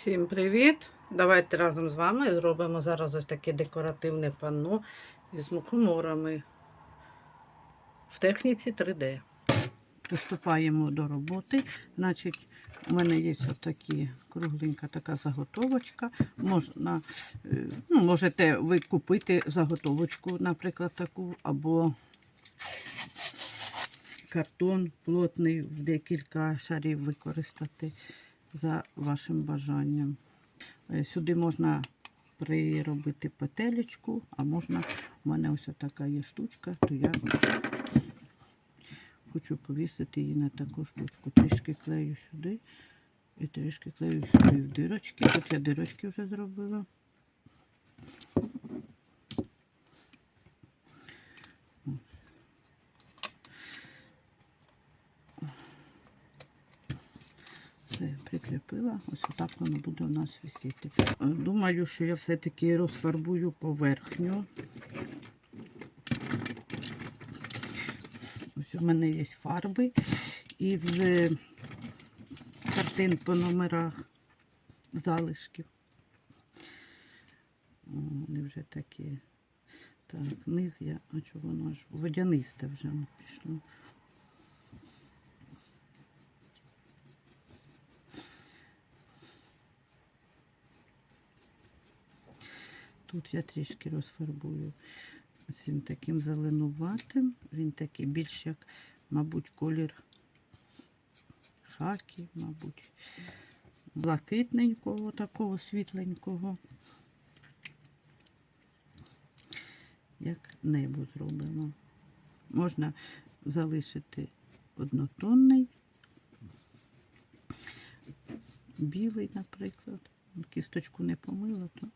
Всім привіт! Давайте разом з вами зробимо зараз ось таке декоративне панно із мухоморами в техніці 3D. Приступаємо до роботи. Значить, у мене є такі кругленька така заготовочка. Можна, е, ну, можете ви купити заготовочку, наприклад, таку, або картон плотний в декілька шарів використати за вашим бажанням. Е, Сюди можна приробити петелечку, а можна, у мене ось така є штучка, то я хочу повісити її на таку штучку. Трішки клею сюди і трішки клею сюди в дирочки. Тут я дирочки вже зробила. Все, прикріпила. Ось отак воно буде у нас висіти. Е, Думаю, що я все-таки розфарбую поверхню. Ось у мене є фарби із е, картин по номерах залишків. Вони вже такі. Так, низ я, а чого воно ж водянисте вже пішло. Тут я трішки розфарбую цим таким зеленуватим. Він такий більш як, мабуть, колір хакі, мабуть, блакитненького, такого світленького. Як небо зробимо. Можна залишити однотонний, білий, наприклад. Кісточку не помила, то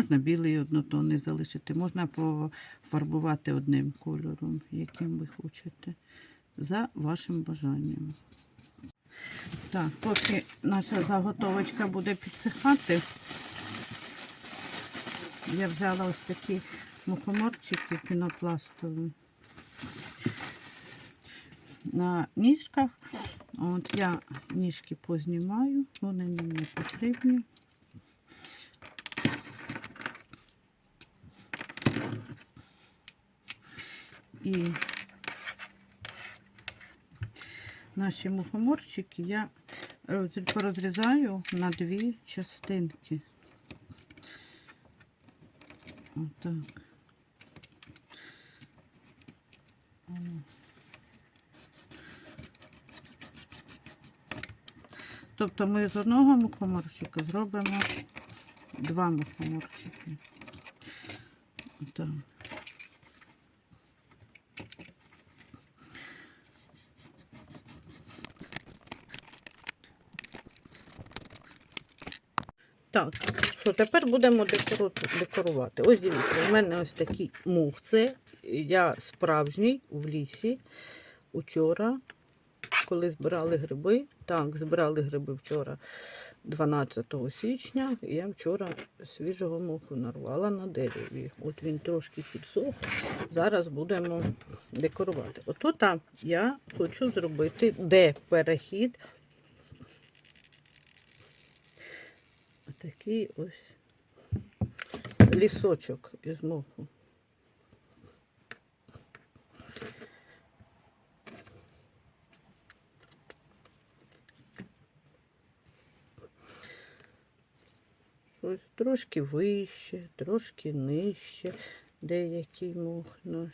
Можна білий однотонний залишити, можна пофарбувати одним кольором, яким ви хочете, за вашим бажанням. Так, поки наша заготовочка буде підсихати, я взяла ось такі мухоморчики пінопластові на ніжках. От я ніжки познімаю, вони мені потрібні. І наші мухоморчики я порозрізаю на дві частинки. Отак. Тобто ми з одного мухоморчика зробимо два мухоморчики. Отак. Так, що тепер будемо декору- декорувати. Ось дивіться, у мене ось такі мухці. Я справжній в лісі учора, коли збирали гриби. Так, збирали гриби вчора, 12 січня. Я вчора свіжого моху нарвала на дереві. От він трошки підсох. Зараз будемо декорувати. А, я хочу зробити, де перехід Такий ось лісочок із моху. Ось трошки вище, трошки нижче, деякий мох наш.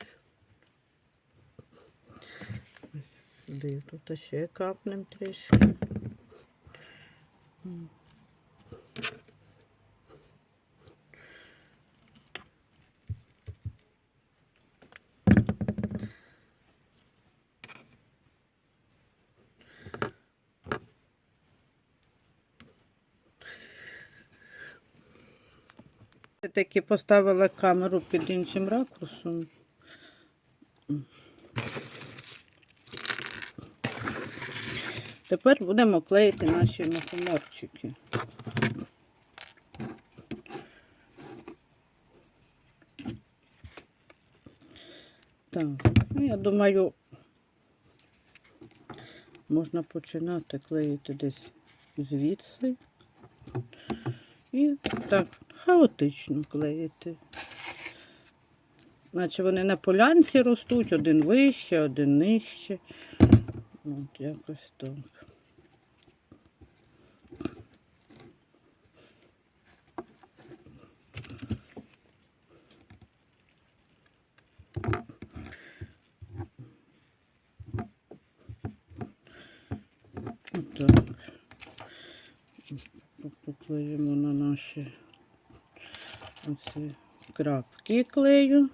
Сюди тут ще капнем трішки. Таки поставила камеру під іншим ракурсом. Тепер будемо клеїти наші мухоморчики. Так, ну я думаю, можна починати клеїти десь звідси. І так, хаотично клеїти. Наче вони на полянці ростуть, один вище, один нижче. От якось так. Отак. Поклеїмо на наші оці крапки клею.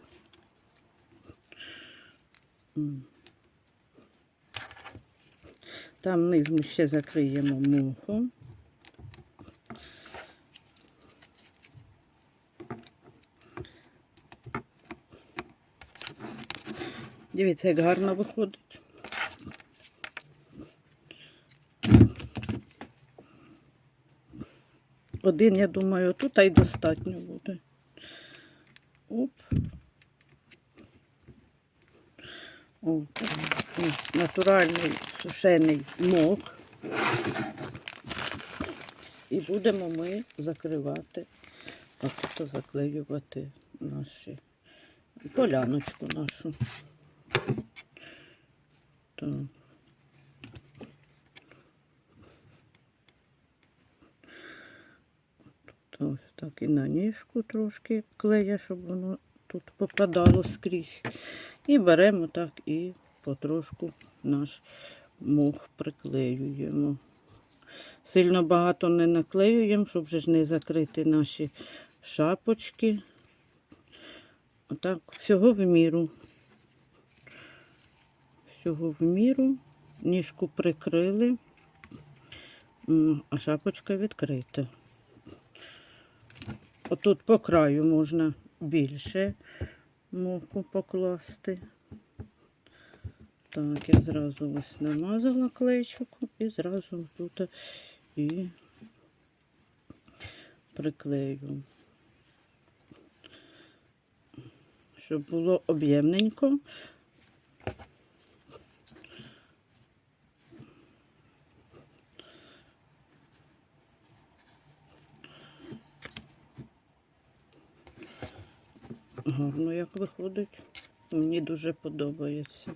Там низ ми ще закриємо мухом. Дивіться, як гарно виходить. Один, я думаю, тут а достатньо буде. Оп. О, натуральний сушений мох. І будемо ми закривати, отут заклеювати наші поляночку нашу. Так. Ось так і на ніжку трошки клея, щоб воно тут попадало скрізь. І беремо так і потрошку наш мох приклеюємо. Сильно багато не наклеюємо, щоб вже ж не закрити наші шапочки. Отак, всього в міру. Всього в міру. Ніжку прикрили, а шапочка відкрита. Отут по краю можна більше муку покласти. Так, я зразу ось намазала клейчику і зразу тут і приклею. Щоб було об'ємненько. Гарно як виходить. Мені дуже подобається.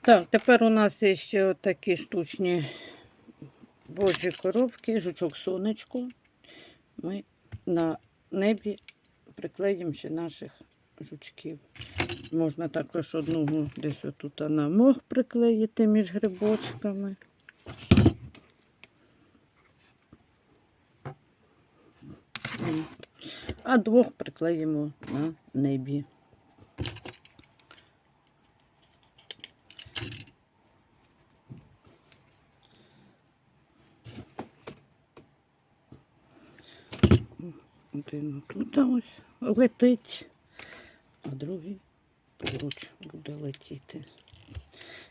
Так, тепер у нас є ще такі штучні божі коробки, жучок сонечку. Ми на небі приклеїмо ще наших жучків. Можна також одного десь отут на мох приклеїти між грибочками. А двох приклеїмо на небі. Один тут ось летить, а другий поруч буде летіти.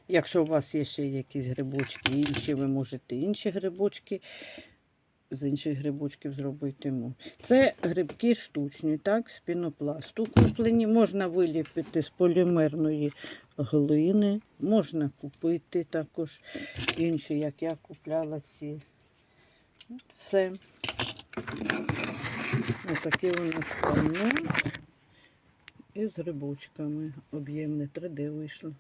Якщо у вас є ще якісь грибочки інші, ви можете інші грибочки з інших грибочків зробити. мо- Це грибки штучні, так, з пінопласту куплені. Можна виліпити з полімерної глини, можна купити також інші, як я купляла ці. Все. Ось такі у нас панно. І з грибочками об'ємне 3D вийшло.